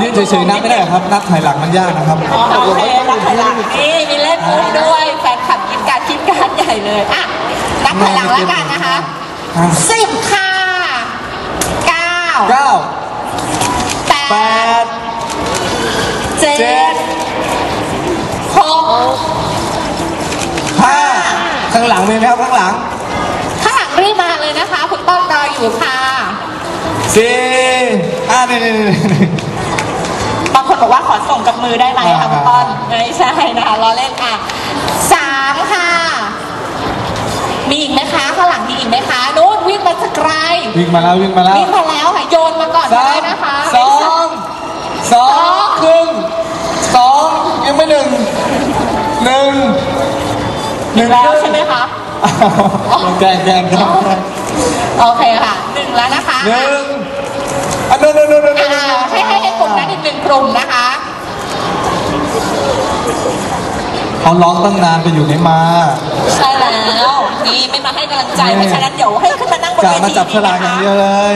ยืนเฉยๆนับไม่ได้เหรอครับ นับถอยหลังมันยากนะครับอ๋อโอเคนักถอยหลังนี่มีเล่นมุกด้วยแฟนคลับคิดการคิดการใหญ่เลยอะนับถอยหลังแล้วกันนะคะอะสิบค่ะเก้าเก้าแปแปดดเจ็เจ็ดดหกห้าข้างหลังมีไหมครับข้างหลัง ข้างหลังรีบมาเลยนะคะคุณต้นรออยู่ค่ะสี่อ่านี่นี่นี่นี่บางคนบอ กว่าขอส่งกับมือได้ไหมคะอ่าคุณต้นไม่ใช่นะคะล้อเล่นอะสามค่ะ มีอีกไหมคะข้างหลังมีอีกไหมคะนู้นวิ่งมาสักไกลวิ่งมาแล้ววิ่งมาแล้ววิ่งมาแล้วค่ะโยนมาก่อนสาได้มนะคะ สองสองครึ่งสองยังไม่หนึ่งหนึ่งหนึ่งแล้วครึ่งใช่ไหมคะแกงแกงแกงแกงโอเคค่ะหนึ่งแล้วนะคะหนึ่งอันนู้นนู้นนู้นนู้นอ่าให้ให้ให้กลุ่มนั้นอีกหนึ่งกลุ่มนะคะ เขาร้องตั้งนานไปอยู่ไหนมาใช่แล้วนี่ไม่มาให้กำลังใจเพราะฉะนั้นเดี๋ยวให้ขึ้นมานั่งบนกะเวมาทีจับฉลากอย่างเดียวเลย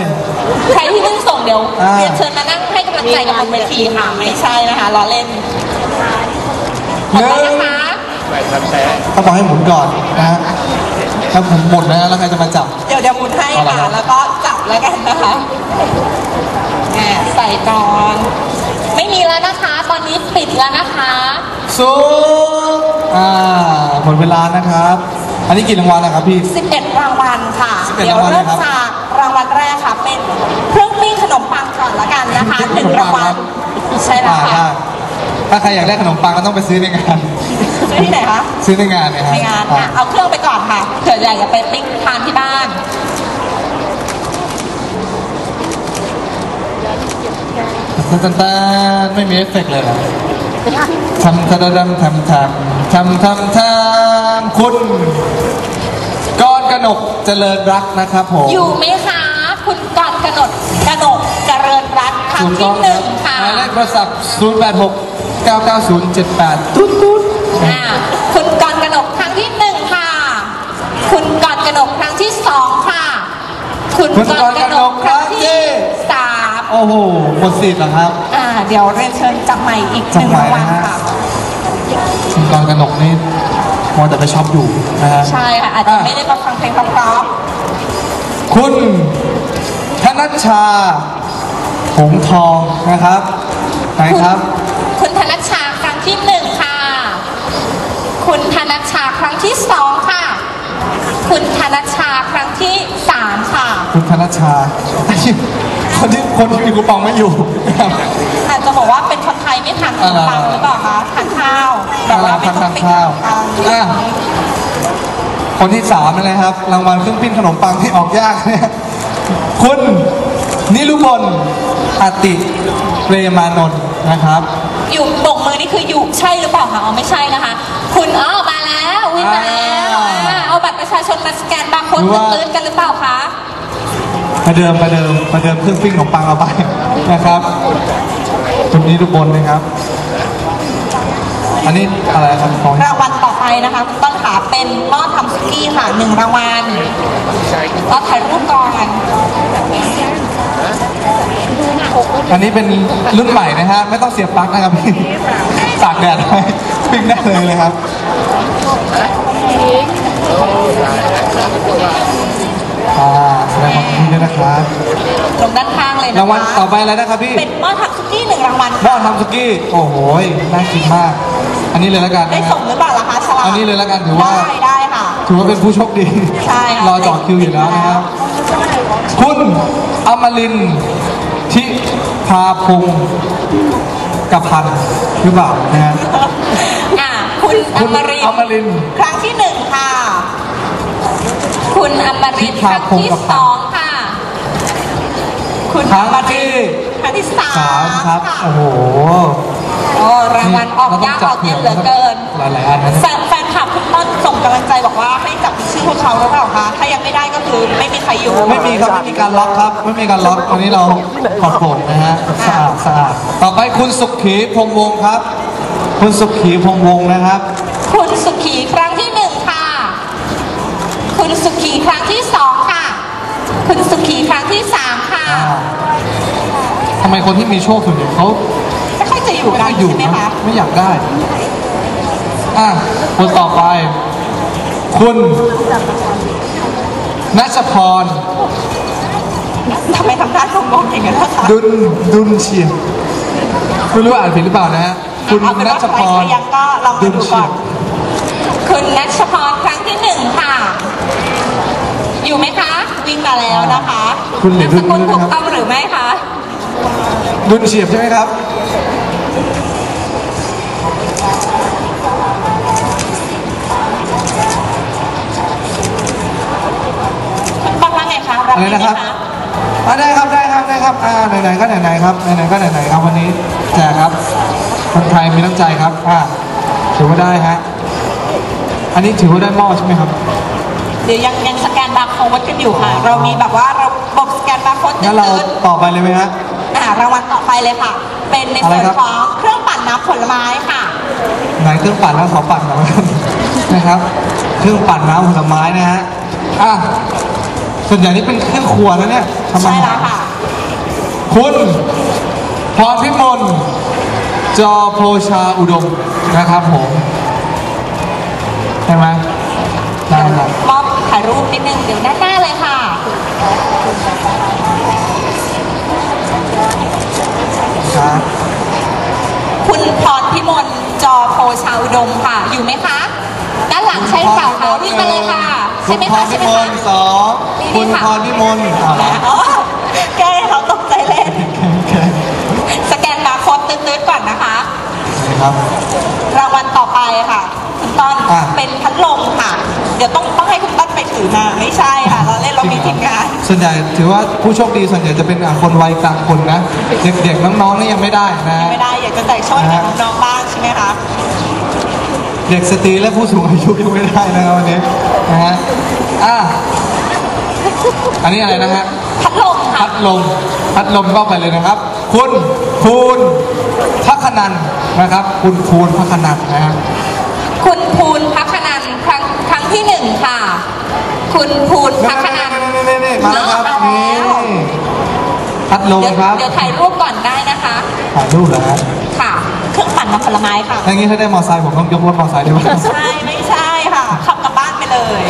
ใครที่เพิ่งส่งเดี๋ยวอ่า เรียนเชิญมานั่งให้กำลังใจกับบนเวทีค่ะไม่ใช่นะคะล้อเล่นหนึ่ขอบคุณงนะคะเขาบอกให้หมุนก่อนนะฮะถ้าผมหมดแล้วแล้วใครจะมาจับ เดี๋ยวเดี๋ยวหมุนให้เอาละค่ะครับแล้วก็จับแล้วกันนะคะแหมใส่ก่อน ไม่มีแล้วนะคะ ตอนนี้ปิดแล้วนะคะ สูง อ่าหมดเวลานะครับ อันนี้กี่รางวัลนะครับพี่ 11 รางวัลค่ะ 11เดี๋ยวเริ่มรางวัลนะครับจากรางวัลแรกค่ะ เป็นเครื่องปิ้งขนมปังก่อนละกันนะคะเคหรื่องนึ่งปิ้งขนมปัรางงวัลครับใช่แล้วอ่าค่ะได้ถ้าใครอยากได้ขนมปังก็ต้องไปซื้อในงาน ซื้อที่ไหนคะ ซื้อในงานนะฮะในงานค่ะ เอาเครื่องไปก่อนค่ะเผื่ออยากจะไปปิ้งทานที่บ้าน ตันตันตันไม่มีเอฟเฟกต์เลยเหรอ ทำทำทำทำทำทำทำทำคุณก้อนกระหนกเจริญรักนะครับผม อยู่ไหมคะคุณก้อนกระหนกกระหนกเจริญรัตน์ครั้งที่หนึ่งค่ะหมายเลขโทรศัพท์ 086 990 78 ตุ๊ดตุ๊ดคุณก้อนกระหนกครั้งที่หนึ่งค่ะ คุณก้อนกระหนกครั้งที่สองค่ะ คุณกกอนนกกนนกครั้งที่สามโอ้โหหมดสิทธิ์เหรอครับ เดี๋ยวเรียนเชิญจับใหม่อีกหนึ่งจับรางใหม่วัลนะฮะค่ะคุณกอนกนกนี่มัวแต่ไปช็อปอยู่นะฮะใช่ค่ะ อาจจะไม่ได้มาฟังเพลงเพราะคุณธนัชชาหงทองนะครับไหนๆคุณครับ คุณธนชชาครั้งที่หนึ่งค่ะ คุณธนชชาครั้งที่สองค่ะ คุณธนชชาครั้งที่สามค่ะ คุณธนัชชาคนที่คนที่มีคูปองไม่อยู่นะครับ อาจจะบอกว่าเป็นคนไทยไม่ทานขนมปังหรือเปล่าคะทานข้าวแบบว่าไม่ต้องเป็นขข้านวมปังอะคนที่สามนะครับ รางวัลเครื่องปิ้งขนมปังที่ออกยากเนี่ยคุณนิรุพลอติเรมานนท์นะครับอยู่โบกมือนี่คืออยู่ใช่หรือเปล่าคะอ๋อไม่ใช่นะคะ คุณอ๋อมาแล้ววิ่งมาแล้วอ่าอ่าเอาบัตรประชาชนมาสแกนบางคนหรือว่าตื่นกันหรือเปล่าคะประเดิมประเดิมประเดิมเครื่องปิ้งขนมปังเอาไปนะครับ คุณนิรุพลนะครับ อันนี้อะไรครับของรางวัลต่อไปนะคะคุณต้นขาเป็นหม้อทำสุกี้ค่ะหนึ่งรางวัลเราถ่ายรูปก่อน อันนี้เป็นรุ่นใหม่นะฮะ ไม่ต้องเสียบปลั๊กนะครับพี่ตากแดดไว้ปิ้งได้เลยเลยครับอ่าแสดงความยินดีด้วยนะครับลงด้านข้าง เลยนะคะรางวัลต่อไปอะไรนะครับพี่ เป็นหม้อทำสุกี้หนึ่งรางวัลหม้อทำสุกี้ โอ้โหน่ากินมาก อันนี้เลยแล้วกัน ได้นะฮะส่งหรือเปล่าล่ะคะฉลากอันนี้เลยแล้วกันถือว่า ได้ได้ค่ะ ถือว่าเป็นผู้โชคดี ใช่ค่ะรอจอดคิวอยู่แล้วนะครับ คุณอมรินทร์ทิพาพงศ์กับพันธ์หรือเปล่านะฮะอะคุณอคุณมรินทอร์มรินทร์ครั้งที่หนึ่งค่ะ คุณอมรินทร์ครั้งที่สอง ค่ะคุณครั้งอมริที่นทร์ครั้งที่สามสามครับค่ะโอ้โหโอ้รางวัลออกยากออกเย็นเหลือเกิน หลายๆอันนะแฟนแฟนคลับคุณต้นส่งกำลังใจบอกว่าให้จับชื่อพวกเขาหรือเปล่าคะ ถ้ายังไม่ได้ก็คือไม่มีใครอยู่ ไม่มีครับไม่มีการล็อกครับ ไม่มีการล็อกอันนี้เราปลอดโปร่งนะฮะ สะอาดสะอาด ต่อไปคุณสุขีพงษ์วงศ์ครับ คุณสุขีพงษ์วงศ์นะครับ คุณสุขีครั้งที่หนึ่งค่ะ คุณสุขีครั้งที่สอง ที่สามค่ะอ่าทำไมคนที่มีโชคส่วนใหญ่เขาไม่ค่อยจะอยู่ไม่กัค่อนยอยู่ใช่ไหมนะคะ ไม่อยากได้ อะคนต่อไป คุณนัชพร ทำไมทำหน้างงๆอย่างนั้นล่ะคะดุนดุนเชียงไม่รู้ว่าอ่านผิดหรือเปล่านะฮะคุณเอาเป็นนัว่าชใคพรร ยังก็ลองมาดูก่อน คุณนัชพรครั้งที่หนึ่งค่ะ อยู่ไหมคะ วิ่งมาแล้วนะคะคุณเหลือนามสกุลดุถูลกนะครับต้องหรือไม่คะดุนเฉียบใช่ไหมครับ คุณป้องว่าไงคะรับอะไรไหมนะครับคะอ่าได้ครับได้ครับได้ครับอ่าไหนๆก็ไหนๆครับไหนๆก็ไหนๆครับวันนี้แจกครับคนไทยมีน้ำใจครับอ่าถือว่าได้ฮะอันนี้ถือว่าได้หม้อใช่ไหมครับ เดี๋ยวยังยังสแกนบาร์โค้ดกันอยู่ค่ะ เรามีแบบว่าระบบสแกนบาร์โค้ดงั้นเราตื่นต่อไปเลยไหมฮะๆอ่ารางวัลต่อไปเลยค่ะ เป็นในส่วนอะไรครับของเครื่องปั่นน้ำผลไม้ค่ะไหนเครื่องปั่นแล้วขอปั่นหน่อยครับนะครับ เครื่องปั่นน้ำผลไม้นะฮะอะส่วนใหญ่นี่เป็นเครื่องครัวนะเนี่ยทำไมใช่แล้วค่ะ คุณพรพิมลจอโพชาอุดมนะครับผมใช่ไหม ได้ครับมอบถ่ายรูปนิดนึงเดี๋ยวด้านหน้าเลยค่ะ ครับ คุณพรพิมลจอโพชาวดมค่ะ อยู่ไหมคะ ด้านหลังใช่เปล่าคะวิ่งมาเลยค่ะ ใช่ไหมคุณพคะรพิใช่ไหมมคะลสองคุณพรพิมลเอาละอ๋อแกให้เขาตกใจเล่นโอเคสแกนบาร์โค้ดตื้ดๆก่อนนะคะครับ รางวัลต่อไปค่ะ คุณต้นอะ เป็นพัดลมค่ะ เดี๋ยวต้องต้องให้คุณต้นไปถือมาไม่ใช่ค่ะเราเล่นเรามีทีมงาน ส่วนใหญ่ถือว่าผู้โชคดีส่วนใหญ่จะเป็นอะคนวัยกลางคนนะ เด็กๆน้องๆนี่ยังไม่ได้นะ ไม่ได้อยากจะแจกโชคให้กับน้องๆบ้างใช่ไหมคะเด็กสตรีและผู้สูงอายุยังไม่ได้นะครับวันนี้นะฮะอะอันนี้อะไรนะฮะพัดลมค่ะพัดลมพัดลมก็ไปเลยนะครับ คุณภูนพักนันท์นะครับ คุณภูนพักนันท์นะฮะคุณภูนพักนันครั้งครั้งที่หนึ่งค่ะ คุณภูนพักนันนี่ๆๆๆๆมาแล้วครับนี่พัดลมเดี๋ยวครับเดี๋ยวถ่ายรูปก่อนได้นะคะถ่ายรูปเหรอฮะค่ะเครื่องปั่นน้ำผลไม้ค่ะถ้างี้ถ้าได้มอไซค์ผมต้องยกรถมอไซค์ด้วยไหมใช่ไม่ใช่ค่ะขับกลับบ้านไปเลย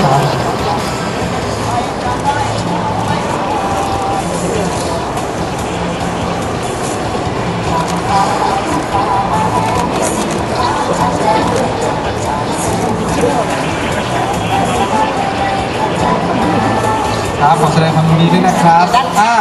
ครับขอแสดงความยินดีด้วยนะครับด้านอ่า